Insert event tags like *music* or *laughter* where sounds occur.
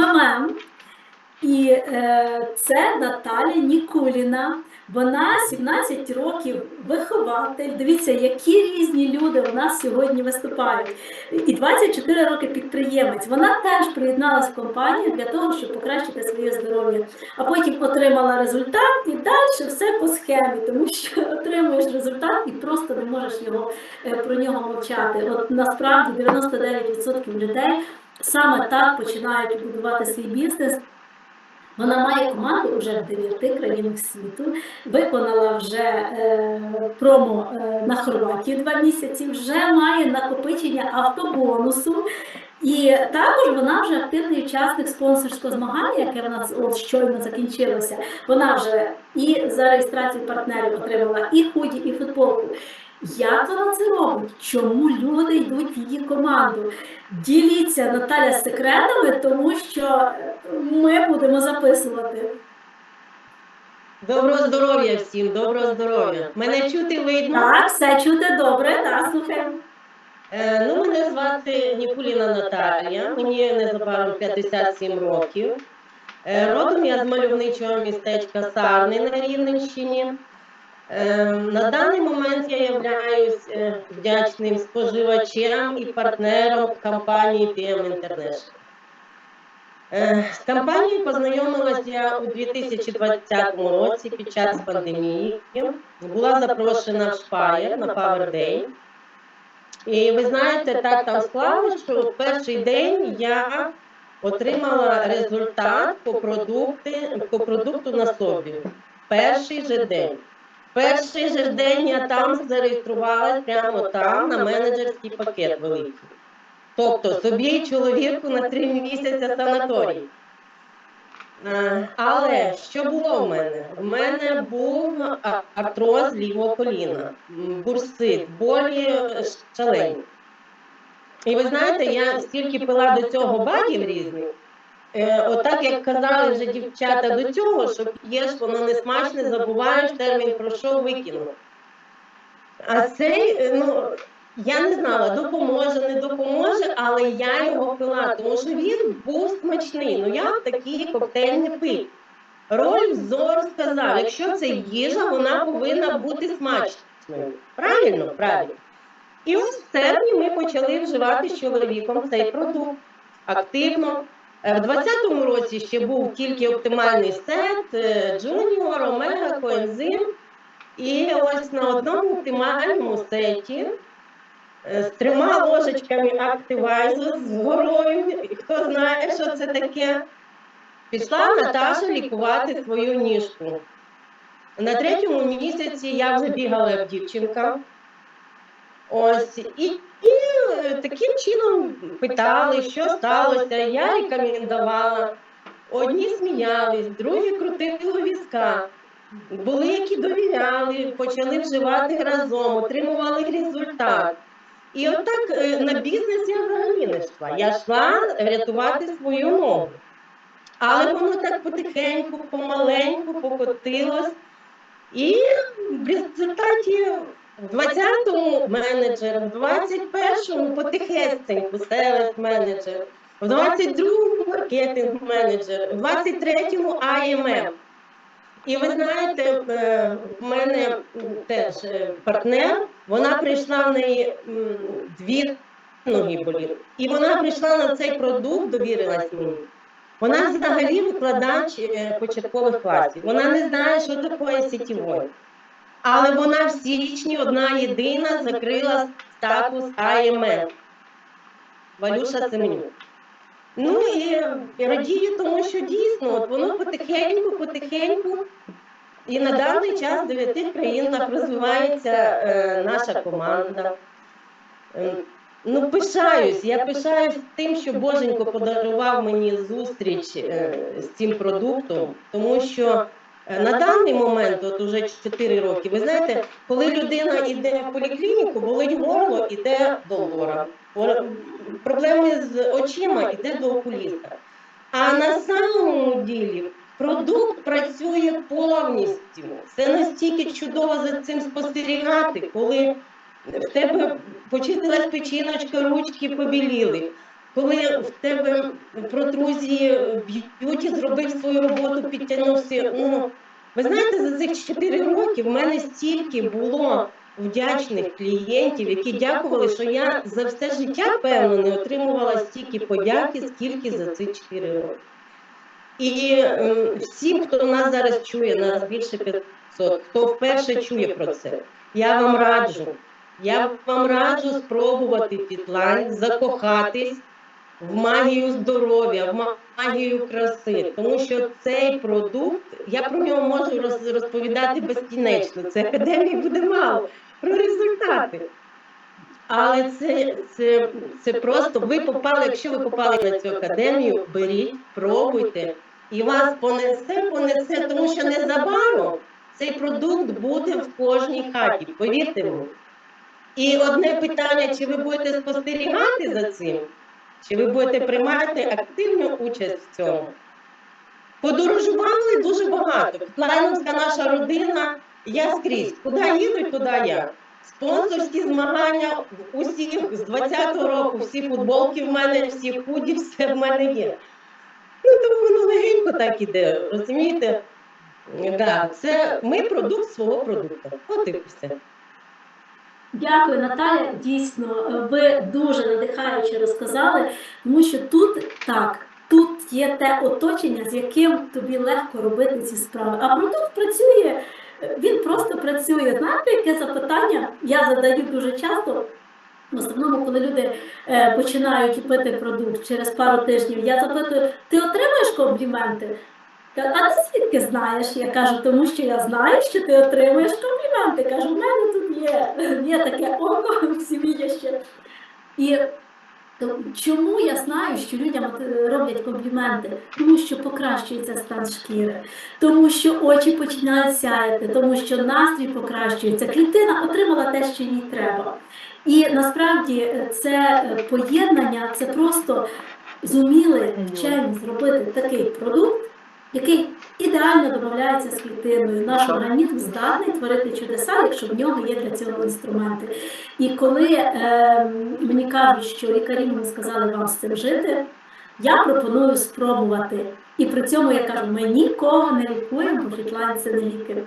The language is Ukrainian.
МММ. І е, це Наталя Нікуліна. Вона 17 років вихователь. Дивіться, які різні люди у нас сьогодні виступають. І 24 роки підприємець. Вона теж приєдналася в компанію для того, щоб покращити своє здоров'я. А потім отримала результат і далі все по схемі, тому що *laughs* отримуєш результат і просто не можеш його е, про нього мовчати. От насправді 99% людей саме так починають будувати свій бізнес. Вона має команду вже в дев'яти країнах світу, виконала вже е, промо е, на Хорватію два місяці, вже має накопичення автобонусу. І також вона вже активний учасник спонсорського змагання, яке в нас от щойно закінчилося. Вона вже і за реєстрацію партнерів отримала і худі, і футболку. Як вона це робить? Чому люди йдуть в її команду? Діліться Наталя секретами, тому що ми будемо записувати. Доброго здоров'я всім, доброго здоров'я. Мене чути видно? Так, все чути добре, так, слухаємо. Е, ну, мене звати Нікуліна Наталія, мені незабаром 57 років. Е, родом я з мальовничого містечка Сарни на Рівненщині. Е, на даний момент я являюсь е, вдячним споживачем і партнером компанії PM International. Е, З компанією познайомилася у 2020 році під час пандемії. Була запрошена в Шпаєр на Power Day. І ви знаєте, так там склалося, що в перший день я отримала результат по, продукти, по продукту на собі. Перший же день. Перший же день я там зареєструвалася прямо там на менеджерський пакет великий. Тобто собі і чоловіку на три місяці санаторій. Е, Але що було в мене? В мене був артроз лівого коліна, бурсит, болі шалені. І ви знаєте, я стільки пила до цього багів різних. Е, Отак, як казали вже дівчата до цього, що п'єш, воно не смачне, забуваєш, термін пройшов, викинув. А цей, е, ну, я не знала, допоможе, не допоможе, але я його пила, тому що він був смачний. Ну я такий коктейль не пив. Роль зору сказав, якщо це їжа, вона повинна бути смачною. Правильно? Правильно. І ось в серпні ми почали вживати з чоловіком цей продукт активно. Е, В 2020 році ще був тільки оптимальний сет, е, Junior, Омега, Коензим. І ось на одному оптимальному сеті е, з трьома ложечками активайзу з горою, хто знає, що це таке, пішла Наташа лікувати свою ніжку. На третьому місяці я вже бігала як дівчинка. Ось, і, і таким чином питали, що сталося. Я рекомендувала. Одні сміялись, другі крутили візка. Були, які довіряли, почали вживати разом, отримували результат. І отак е, на бізнес я взагалі не йшла. Я йшла рятувати свою ногу. Але воно так потихеньку, помаленьку покотилось. І в результаті 20-му менеджер, в 21-му потихесеньку селес менеджер, в 22-му маркетинг менеджер, в 23-му АММ. І ви знаєте, е, в мене теж е, партнер, вона прийшла в неї дві ноги боліли. І вона прийшла на цей продукт, довірилась мені. Вона взагалі викладач е, початкових класів. Вона не знає, що таке сітєвой. Але вона в січні одна єдина закрила статус АММ. Валюша Семенюк. Ну і, радію, тому що дійсно от воно потихеньку, потихеньку. І на даний час в дев'яти країнах розвивається е, наша команда. Е, ну, пишаюсь, я пишаюсь тим, що Боженько подарував мені зустріч е, з цим продуктом, тому що на даний момент, от уже 4 роки, ви знаєте, коли людина йде в поліклініку, болить горло, йде до лора. Проблеми з очима йде до окуліста. А на самому ділі продукт працює повністю. Це настільки чудово за цим спостерігати, коли в тебе почистилась печіночка, ручки побіліли. Коли в тебе протрузії б'юті зробив свою роботу, підтягнувся. Ну, ви знаєте, за цих 4 роки в мене стільки було вдячних клієнтів, які дякували, що я за все життя, певно, не отримувала стільки подяки, скільки за ці 4 роки. І ем, всім, хто нас зараз чує, нас більше 500, хто вперше чує про це, я вам раджу. Я вам раджу спробувати Фітлайн, закохатись в магію здоров'я, в магію краси, тому що цей продукт, я про нього можу розповідати безкінечно. Це академії буде мало про результати. Але це, це, це просто ви попали, якщо ви попали на цю академію, беріть, пробуйте, і вас понесе, понесе, тому що незабаром цей продукт буде в кожній хаті. Повірте мені. І одне питання: чи ви будете спостерігати за цим, чи ви будете приймати активну участь в цьому? Подорожували дуже багато. Плайновська наша родина, я скрізь. Куди їдуть, туди я. Спонсорські змагання в усіх з 20-го року, всі футболки в мене, всі худі, все в мене є. Ну, тому воно легенько так іде, розумієте? Да, це ми продукт свого продукту. От і все. Дякую, Наталя. Дійсно, ви дуже надихаюче розказали, тому що тут так, тут є те оточення, з яким тобі легко робити ці справи. А продукт працює, він просто працює. Знаєте, яке запитання я задаю дуже часто. В основному, коли люди е, починають пити продукт через пару тижнів, я запитую: ти отримаєш компліменти? Та, а ти звідки знаєш? Я кажу, тому що я знаю, що ти отримуєш компліменти. Кажу, в мене тут є, є таке око в сім'ї. І то, чому я знаю, що людям роблять компліменти? Тому що покращується стан шкіри, тому що очі починають сяяти, тому що настрій покращується. Клітина отримала те, що їй треба. І насправді це поєднання, це просто зуміли вчені зробити такий продукт, який ідеально домовляється з клітиною. Наш організм здатний творити чудеса, якщо в нього є для цього інструменти. І коли е, мені кажуть, що лікарі мені сказали вам з цим жити, я пропоную спробувати. І при цьому я кажу, ми нікого не лікуємо, бо це не ліки.